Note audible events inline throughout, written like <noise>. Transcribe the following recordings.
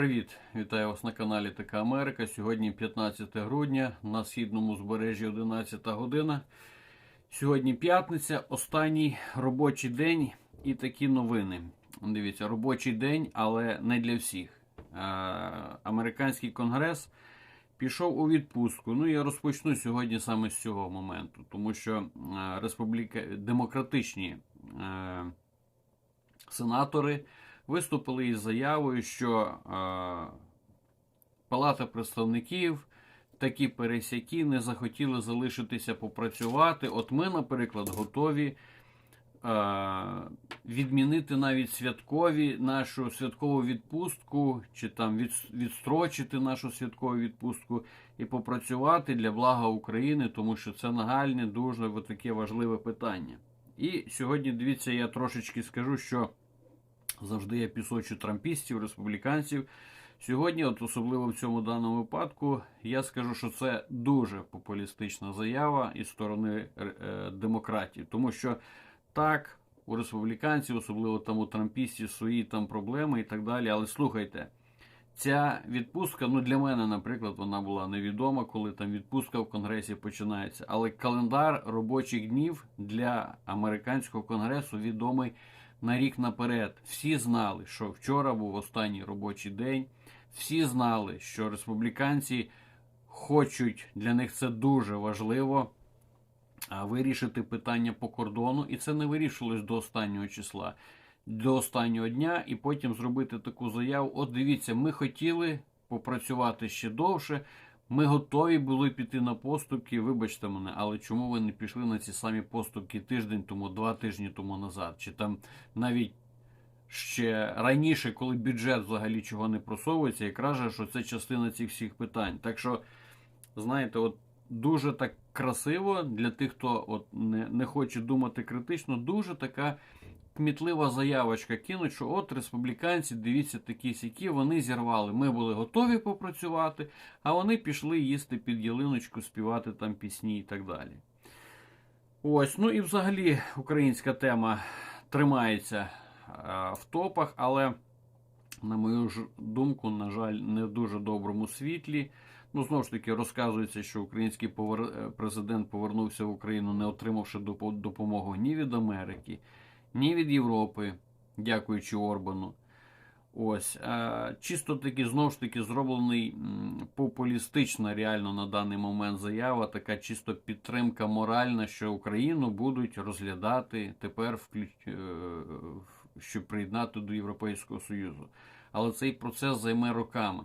Привіт! Вітаю вас на каналі Така Америка. Сьогодні 15 грудня на східному збережжі 11 година. Сьогодні п'ятниця, останній робочий день і такі новини. Дивіться, робочий день, але не для всіх. Е, Американський конгрес пішов у відпустку. Ну я розпочну сьогодні саме з цього моменту, тому що е, республіка демократичні е, сенатори виступили із заявою, що е, Палата представників такі пересякі не захотіли залишитися попрацювати. От ми, наприклад, готові е, відмінити навіть святкові нашу святкову відпустку, чи там від, відстрочити нашу святкову відпустку і попрацювати для блага України, тому що це нагальне, дуже таке важливе питання. І сьогодні, дивіться, я трошечки скажу, що завжди я пісочу трампістів, республіканців. Сьогодні, от особливо в цьому даному випадку, я скажу, що це дуже популістична заява із сторони е, демократів, тому що так, у республіканців, особливо там у трампістів, свої там проблеми і так далі. Але слухайте, ця відпустка, ну для мене, наприклад, вона була невідома, коли там відпустка в Конгресі починається. Але календар робочих днів для американського конгресу відомий на рік наперед. Всі знали, що вчора був останній робочий день. Всі знали, що республіканці хочуть для них це дуже важливо вирішити питання по кордону, і це не вирішилось до останнього числа, до останнього дня, і потім зробити таку заяву. От дивіться, ми хотіли попрацювати ще довше. Ми готові були піти на поступки, вибачте мене, але чому ви не пішли на ці самі поступки тиждень тому, два тижні тому назад? Чи там навіть ще раніше, коли бюджет взагалі чого не просовується, якраз же, що це частина цих всіх питань. Так що, знаєте, от дуже так красиво для тих, хто от не, не хоче думати критично, дуже така кмітлива заявочка кинуть, що от республіканці, дивіться, такі сякі, вони зірвали. Ми були готові попрацювати, а вони пішли їсти під ялиночку, співати там пісні і так далі. Ось, ну і взагалі українська тема тримається а, в топах, але, на мою ж думку, на жаль, не в дуже доброму світлі. Ну, знову ж таки, розказується, що український повер... президент повернувся в Україну, не отримавши допомогу ні від Америки, ні від Європи, дякуючи Орбану. Ось, а, чисто таки, знову ж таки, зроблений популістична реально на даний момент заява, така чисто підтримка моральна, що Україну будуть розглядати тепер, е, щоб приєднати до Європейського Союзу. Але цей процес займе роками.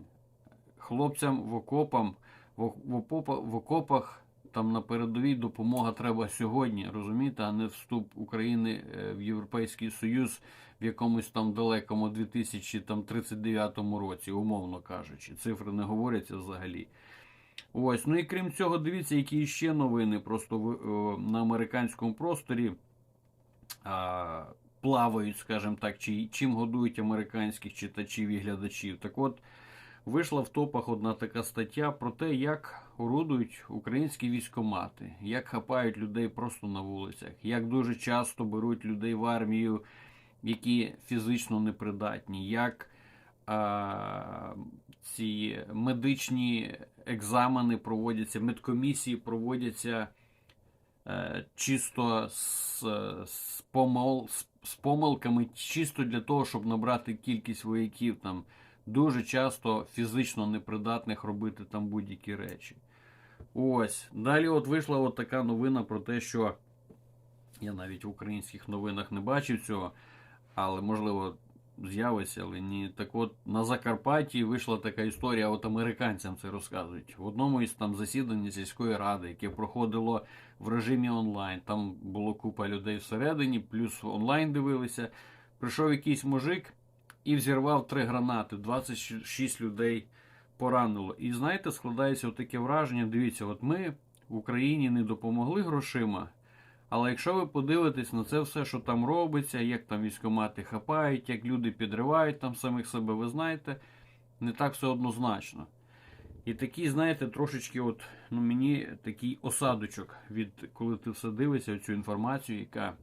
Хлопцям в окопам, в, окопах, в окопах там на передовій допомога треба сьогодні, розумієте, а не вступ України в Європейський Союз в якомусь там далекому 2039 році, умовно кажучи. Цифри не говоряться взагалі. Ось, ну і крім цього, дивіться, які ще новини просто на американському просторі а, плавають, скажімо так, чи, чим годують американських читачів і глядачів. Так от. Вийшла в топах одна така стаття про те, як орудують українські військомати, як хапають людей просто на вулицях, як дуже часто беруть людей в армію, які фізично непридатні, як а, ці медичні екзамени проводяться, медкомісії проводяться е, чисто з, з, помол, з, з помилками, чисто для того, щоб набрати кількість вояків там дуже часто фізично непридатних робити там будь-які речі. Ось. Далі от вийшла от така новина про те, що я навіть в українських новинах не бачив цього, але можливо з'явиться, але ні. Так от на Закарпатті вийшла така історія, от американцям це розказують. В одному із там засідань сільської ради, яке проходило в режимі онлайн. Там було купа людей всередині, плюс онлайн дивилися. Прийшов якийсь мужик і взірвав три гранати. 26 людей поранило. І знаєте, складається таке враження. Дивіться, от ми в Україні не допомогли грошима. Але якщо ви подивитесь на це все, що там робиться, як там військомати хапають, як люди підривають там самих себе, ви знаєте, не так все однозначно. І такий, знаєте, трошечки, от, ну мені такий осадочок, від коли ти все дивишся, цю інформацію, яка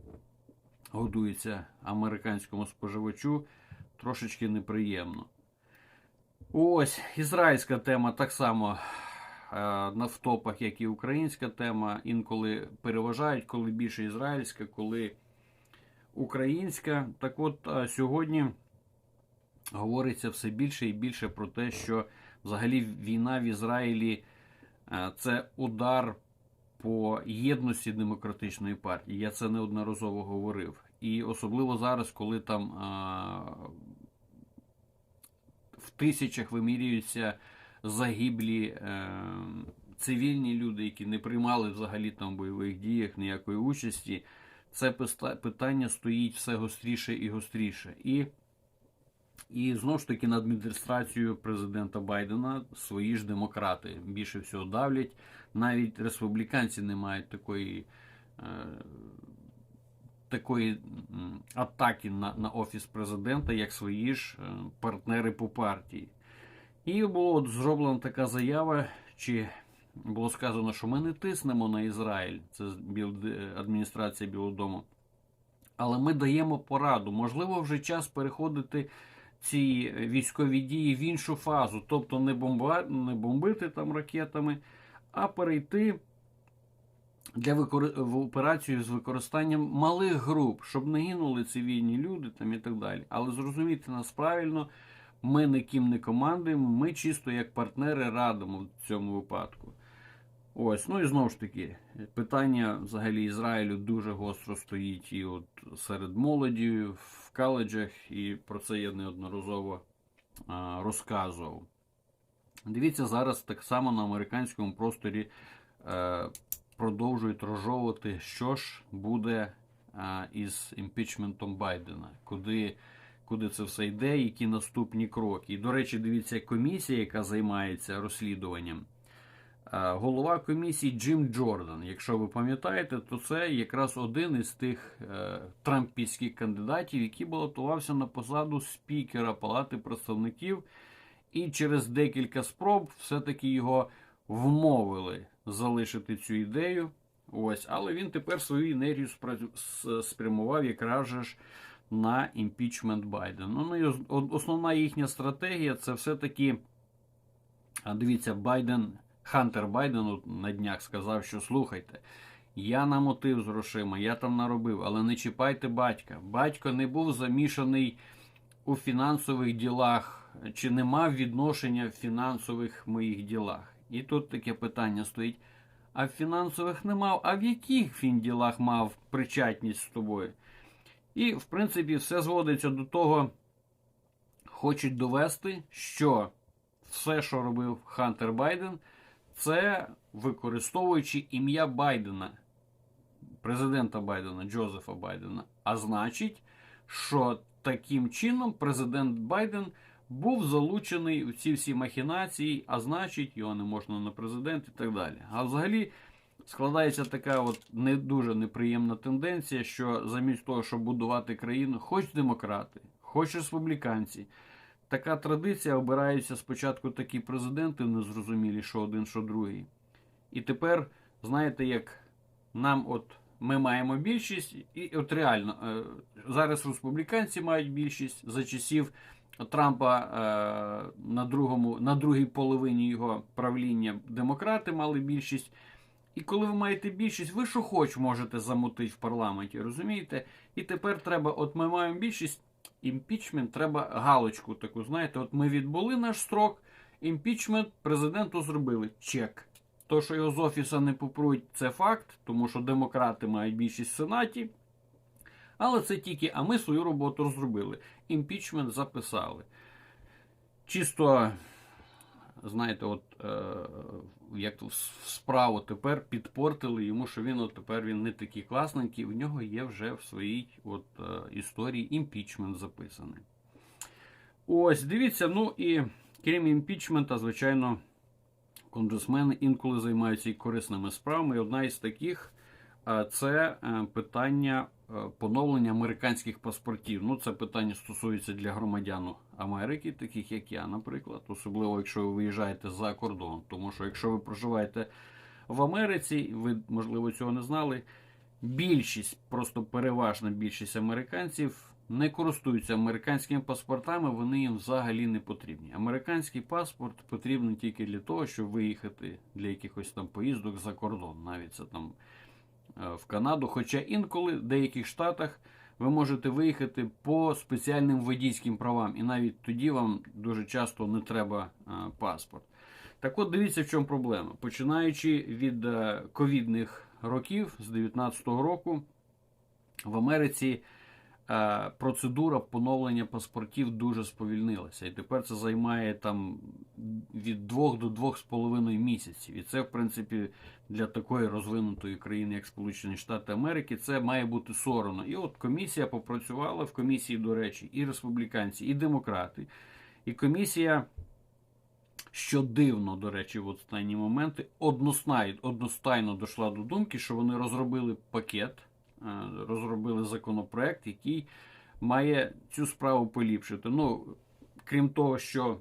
годується американському споживачу трошечки неприємно. Ось, ізраїльська тема так само е, на втопах, як і українська тема. Інколи переважають, коли більше ізраїльська, коли українська. Так от е, сьогодні говориться все більше і більше про те, що взагалі війна в Ізраїлі е, це удар по єдності демократичної партії. Я це неодноразово говорив. І особливо зараз, коли там е, в тисячах вимірюються загиблі е, цивільні люди, які не приймали взагалі там в бойових діях ніякої участі. Це питання стоїть все гостріше і гостріше. І, і знову ж таки над адміністрацією президента Байдена свої ж демократи більше всього давлять. Навіть республіканці не мають такої. Е, Такої атаки на, на офіс президента, як свої ж е, партнери по партії. І була от зроблена така заява, чи було сказано, що ми не тиснемо на Ізраїль, це е, адміністрація Білого Дому, але ми даємо пораду. Можливо, вже час переходити ці військові дії в іншу фазу, тобто не, бомба, не бомбити там ракетами, а перейти для викори... в операцію з використанням малих груп, щоб не гинули цивільні люди там і так далі. Але зрозумійте нас правильно, ми ніким не командуємо, ми чисто як партнери радимо в цьому випадку. Ось, ну і знову ж таки, питання взагалі Ізраїлю дуже гостро стоїть і от серед молоді в коледжах, і про це я неодноразово а, розказував. Дивіться, зараз так само на американському просторі е, продовжують розжовувати, що ж буде із імпічментом Байдена, куди, куди це все йде, які наступні кроки. І, до речі, дивіться, комісія, яка займається розслідуванням. Голова комісії Джим Джордан. Якщо ви пам'ятаєте, то це якраз один із тих е, трампійських кандидатів, який балотувався на посаду спікера Палати представників, і через декілька спроб все-таки його вмовили залишити цю ідею. Ось, але він тепер свою енергію спрямував якраз ж на імпічмент Байдена. Ну, основна їхня стратегія це все-таки. Дивіться, Байден, Хантер Байден на днях сказав, що слухайте, я намотив з грошима, я там наробив, але не чіпайте батька. Батько не був замішаний у фінансових ділах, чи не мав відношення в фінансових моїх ділах. І тут таке питання стоїть: а в фінансових не мав, а в яких він ділах мав причетність з тобою? І, в принципі, все зводиться до того, хочуть довести, що все, що робив Хантер Байден, це використовуючи ім'я Байдена, президента Байдена, Джозефа Байдена. А значить, що таким чином президент Байден був залучений у ці всі махінації, а значить, його не можна на президент і так далі. А взагалі складається така от не дуже неприємна тенденція, що замість того, щоб будувати країну, хоч демократи, хоч республіканці, така традиція обираються спочатку такі президенти незрозумілі, що один, що другий. І тепер, знаєте, як нам от ми маємо більшість, і от реально е, зараз республіканці мають більшість за часів Трампа е, на другому, на другій половині його правління демократи мали більшість. І коли ви маєте більшість, ви що хоч можете замутити в парламенті, розумієте? І тепер треба, от ми маємо більшість, імпічмент, треба галочку таку, знаєте, от ми відбули наш строк, імпічмент президенту зробили. Чек. То, що його з офіса не попруть, це факт, тому що демократи мають більшість в Сенаті. Але це тільки, а ми свою роботу зробили. Імпічмент записали. Чисто, знаєте, от е, як то справу тепер підпортили йому, що він от тепер він не такий класненький. В нього є вже в своїй от, е, історії імпічмент записаний. Ось, дивіться, ну і крім імпічмента, звичайно, конгресмени інколи займаються і корисними справами. І одна із таких е, це е, питання поновлення американських паспортів. Ну, це питання стосується для громадян Америки, таких як я, наприклад, особливо якщо ви виїжджаєте за кордон. Тому що якщо ви проживаєте в Америці, ви можливо цього не знали. Більшість, просто переважна більшість американців не користуються американськими паспортами, вони їм взагалі не потрібні. Американський паспорт потрібен тільки для того, щоб виїхати для якихось там поїздок за кордон, навіть це там е, в Канаду. Хоча інколи в деяких штатах ви можете виїхати по спеціальним водійським правам, і навіть тоді вам дуже часто не треба е, паспорт. Так от дивіться, в чому проблема. Починаючи від е, ковідних років з 2019 року, в Америці е, процедура поновлення паспортів дуже сповільнилася. І тепер це займає там від 2 до 2,5 місяців. І це, в принципі, для такої розвинутої країни, як Сполучені Штати Америки, це має бути соромно. І от комісія попрацювала в комісії, до речі, і республіканці, і демократи. І комісія, що дивно, до речі, в останні моменти, одностайно, дійшла до думки, що вони розробили пакет, е, розробили законопроект, який має цю справу поліпшити. Ну, крім того, що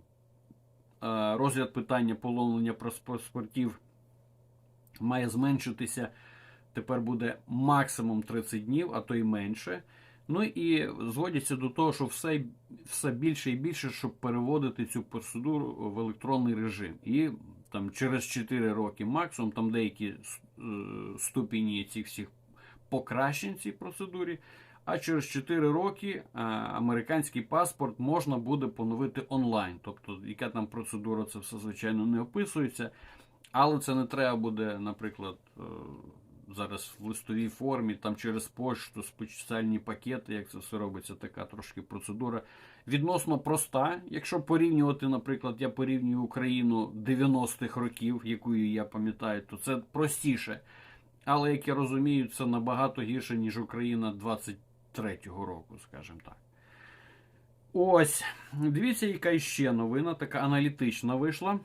е, розгляд питання поновлення паспортів має зменшитися. Тепер буде максимум 30 днів, а то й менше. Ну і зводяться до того, що все, все більше і більше, щоб переводити цю процедуру в електронний режим. І там через 4 роки максимум, там деякі е, ступені цих всіх покращень цій процедурі. А через 4 роки американський паспорт можна буде поновити онлайн. Тобто, яка там процедура, це все звичайно не описується. Але це не треба буде, наприклад, е, зараз в листовій формі, там через пошту, спеціальні пакети, як це все робиться, така трошки процедура. Відносно проста. Якщо порівнювати, наприклад, я порівнюю Україну 90-х років, якою я пам'ятаю, то це простіше. Але як я розумію, це набагато гірше, ніж Україна 23-го року, скажімо так. Ось, дивіться, яка ще новина, така аналітична вийшла.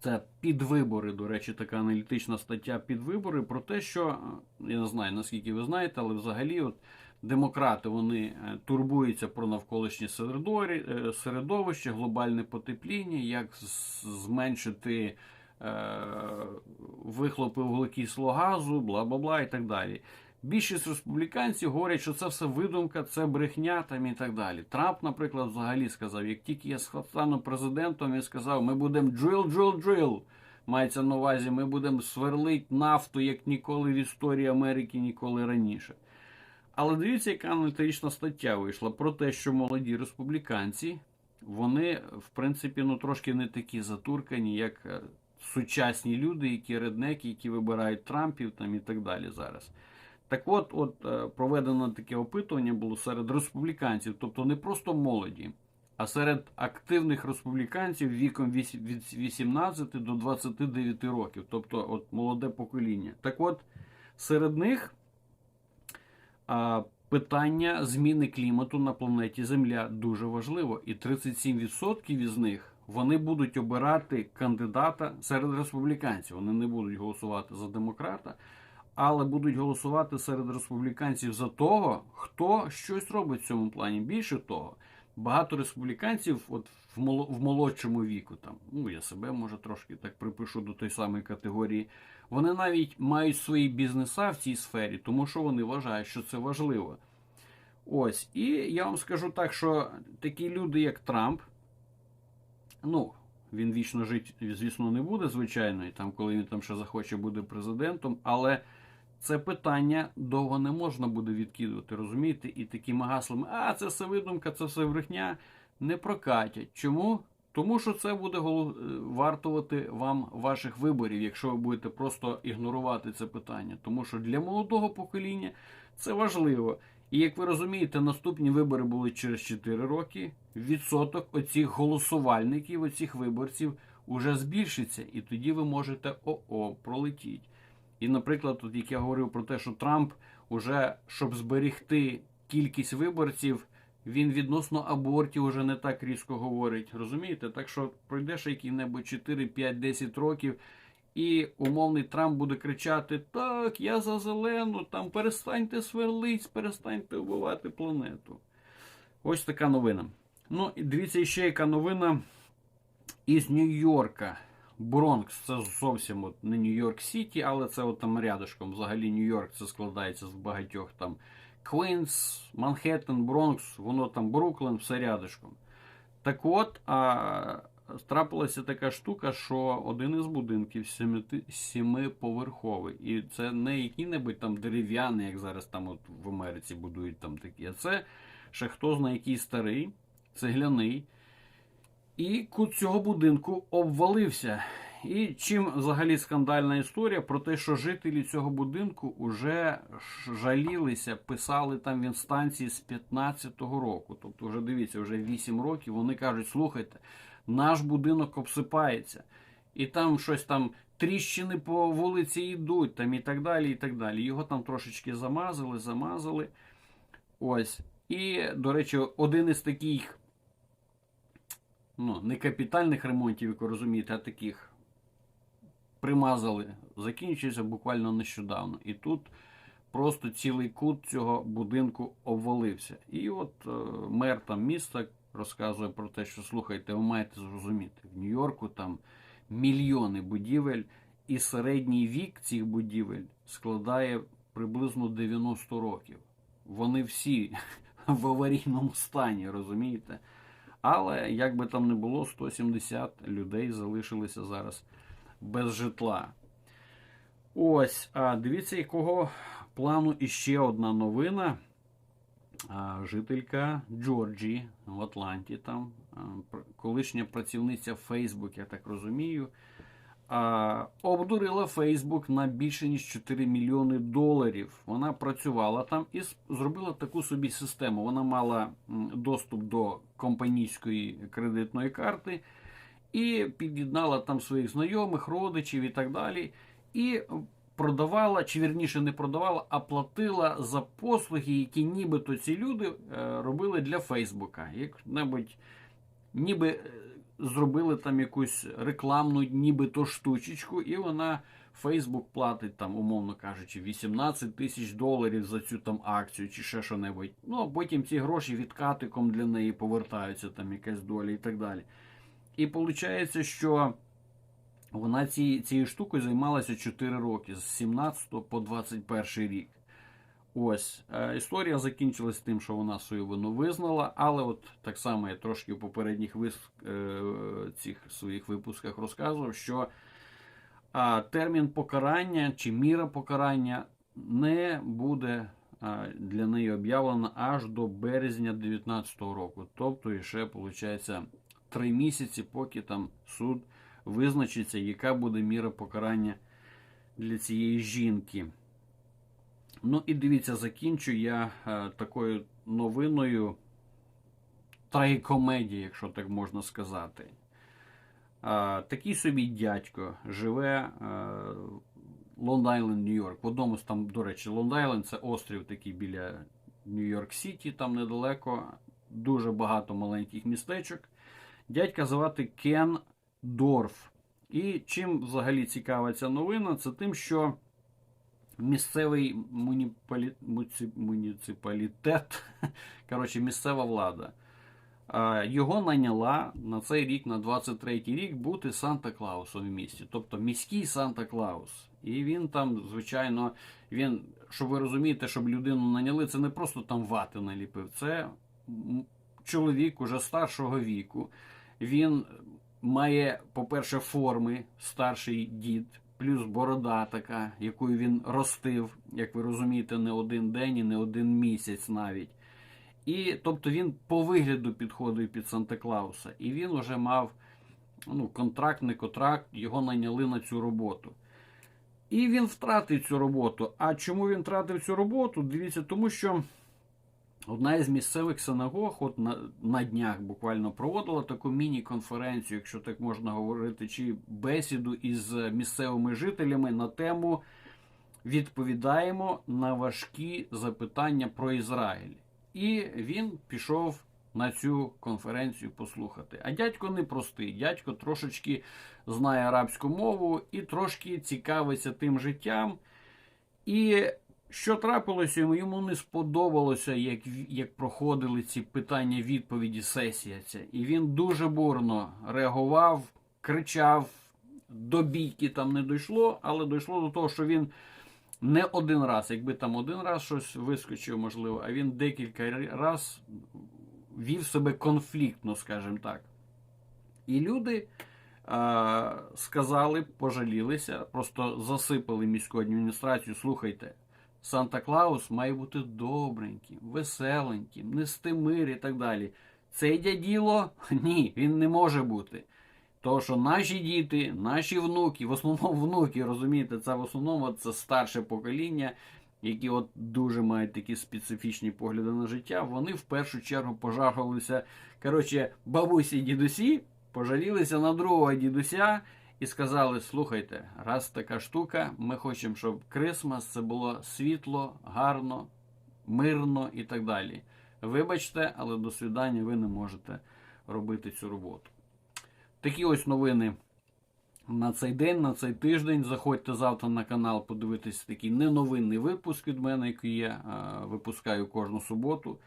Це підвибори, до речі, така аналітична стаття підвибори про те, що я не знаю наскільки ви знаєте, але взагалі от демократи вони е, турбуються про навколишнє е, середовище, глобальне потепління, як зменшити вихлопи вуглекислого газу, бла бла бла і так далі. Більшість республіканців говорять, що це все видумка, це брехня там і так далі. Трамп, наприклад, взагалі сказав, як тільки я стану президентом, він сказав, ми будемо drill, drill, drill. Мається на увазі, ми будемо сверлить нафту, як ніколи в історії Америки, ніколи раніше. Але дивіться, яка аналітична стаття вийшла про те, що молоді республіканці, вони, в принципі, ну трошки не такі затуркані, як е, сучасні люди, які реднеки, які вибирають Трампів там і так далі зараз. Так от, от е, проведено таке опитування було серед республіканців, тобто не просто молоді, а серед активних республіканців віком від 18 до 29 років, тобто от молоде покоління. Так от, серед них питання зміни клімату на планеті Земля дуже важливо, і 37% із них вони будуть обирати кандидата серед республіканців. Вони не будуть голосувати за демократа але будуть голосувати серед республіканців за того, хто щось робить в цьому плані. Більше того, багато республіканців, от в молодшому віку, там ну я себе може трошки так припишу до тої самої категорії. Вони навіть мають свої бізнеса в цій сфері, тому що вони вважають, що це важливо. Ось, і я вам скажу так, що такі люди, як Трамп, ну, він вічно жити, звісно, не буде, звичайно, і там, коли він там ще захоче, буде президентом, але це питання довго не можна буде відкидувати, розумієте? І такими гаслами, а це все видумка, це все брехня, не прокатять. Чому? Тому що це буде е, вартувати вам ваших виборів, якщо ви будете просто ігнорувати це питання. Тому що для молодого покоління це важливо. І як ви розумієте, наступні вибори були через 4 роки. Відсоток оцих голосувальників, оцих виборців уже збільшиться, і тоді ви можете ОО пролетіть. І, наприклад, тут як я говорив про те, що Трамп уже щоб зберегти кількість виборців, він відносно абортів уже не так різко говорить. Розумієте? Так що пройде ще який-небудь 4, 5, 10 років, і умовний Трамп буде кричати: Так, я за зелену, там перестаньте сверлить, перестаньте вбивати планету. Ось така новина. Ну, і дивіться ще яка новина із Нью-Йорка. Бронкс це зовсім от не Нью-Йорк Сіті, але це от там рядышком. Взагалі Нью-Йорк це складається з багатьох там Квінс, Манхеттен, Бронкс, воно там Бруклін, все рядишком. Так от, а, трапилася така штука, що один із будинків сімиповерховий. І це не який-небудь там дерев'яний, як зараз там от в Америці будують там такі. А це ще хто знає який старий, цегляний. І кут цього будинку обвалився. І чим взагалі скандальна історія про те, що жителі цього будинку вже жалілися, писали там в інстанції з 15-го року. Тобто, вже дивіться, вже 8 років. Вони кажуть: слухайте, наш будинок обсипається, і там щось там тріщини по вулиці йдуть, там і так далі. і так далі. Його там трошечки замазали, замазали. Ось. І, до речі, один із таких ну, не капітальних ремонтів, як ви розумієте, а таких примазали, закінчився буквально нещодавно. І тут просто цілий кут цього будинку обвалився. І от е, мер там міста розказує про те, що слухайте, ви маєте зрозуміти, в Нью-Йорку там мільйони будівель, і середній вік цих будівель складає приблизно 90 років. Вони всі <laughs> в аварійному стані, розумієте? Але як би там не було, 170 людей залишилися зараз без житла. Ось, а дивіться, якого плану іще одна новина. Жителька Джорджії в Атланті, там колишня працівниця Facebook, я так розумію, обдурила Facebook на більше ніж 4 мільйони доларів. Вона працювала там і зробила таку собі систему. Вона мала доступ до компанійської кредитної карти і під'єднала там своїх знайомих, родичів і так далі. І продавала, чи вірніше не продавала, а платила за послуги, які нібито ці люди е, робили для Фейсбука. Як-небудь ніби е, зробили там якусь рекламну, нібито штучечку, і вона Фейсбук платить там, умовно кажучи, 18 тисяч доларів за цю там акцію чи ще що-небудь. Ну а потім ці гроші відкатиком для неї повертаються, там якась доля і так далі. І виходить, що вона ці, цією штукою займалася 4 роки з 17 по 21 рік. Ось е, історія закінчилась тим, що вона свою вину визнала, але от так само я трошки в попередніх вис... е, цих своїх випусках розказував, що термін покарання чи міра покарання не буде для неї об'явлена аж до березня 2019 року. Тобто, ще виходить три місяці, поки там суд визначиться, яка буде міра покарання для цієї жінки. Ну і дивіться, закінчу я е, такою новиною трагікомедії, якщо так можна сказати. Е, такий собі дядько живе Лонд-Айленд, Нью-Йорк. В одному з там, до речі, Лонд-Айленд це острів такий біля Нью-Йорк Сіті, там недалеко. Дуже багато маленьких містечок. Дядька звати Кен Дорф. І чим взагалі цікава ця новина, це тим, що місцевий муніпалі... муці- муніципалітет, <laughs> коротше, місцева влада, його наняла на цей рік, на 23-й рік, бути Санта-Клаусом в місті, тобто міський Санта-Клаус. І він там, звичайно, він, щоб ви розумієте, щоб людину наняли, це не просто там вати наліпив, це чоловік уже старшого віку. Він має, по-перше, форми, старший дід, плюс борода така, якою він ростив, як ви розумієте, не один день і не один місяць навіть. І тобто він по вигляду підходив під Санта-Клауса. І він вже мав ну, контракт, не контракт, його найняли на цю роботу. І він втратив цю роботу. А чому він втратив цю роботу? Дивіться, тому що одна із місцевих синагог от на, на днях буквально проводила таку міні-конференцію, якщо так можна говорити, чи бесіду із місцевими жителями на тему відповідаємо на важкі запитання про Ізраїль. І він пішов на цю конференцію послухати. А дядько не простий. Дядько трошечки знає арабську мову і трошки цікавиться тим життям. І що трапилося, йому не сподобалося, як, як проходили ці питання відповіді сесія ця. І він дуже бурно реагував, кричав, до бійки там не дійшло, але дійшло до того, що він не один раз. Якби там один раз щось вискочив, можливо, а він декілька раз вів себе конфліктно, скажімо так. І люди сказали, пожалілися, просто засипали міську адміністрацію. Слухайте, Санта Клаус має бути добреньким, веселеньким, нести мир і так далі. Цей дяділо <laughs> ні, він не може бути. Тому що наші діти, наші внуки, в основному <laughs> внуки, розумієте, це в основному це старше покоління, які от дуже мають такі специфічні погляди на життя, вони в першу чергу пожахалися. Коротше, бабусі дідусі пожалілися на другого дідуся і сказали: слухайте, раз така штука, ми хочемо, щоб Крисмас це було світло, гарно, мирно і так далі. Вибачте, але до свідання ви не можете робити цю роботу. Такі ось новини на цей день, на цей тиждень. Заходьте завтра на канал, подивитися такий неновинний випуск від мене, який я е, випускаю кожну суботу.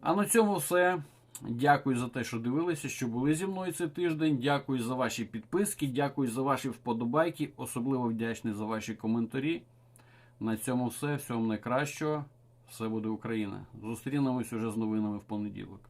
А на цьому все. Дякую за те, що дивилися, що були зі мною цей тиждень. Дякую за ваші підписки, дякую за ваші вподобайки. Особливо вдячний за ваші коментарі. На цьому все. Всього найкращого. Все буде Україна. Зустрінемось уже з новинами в понеділок.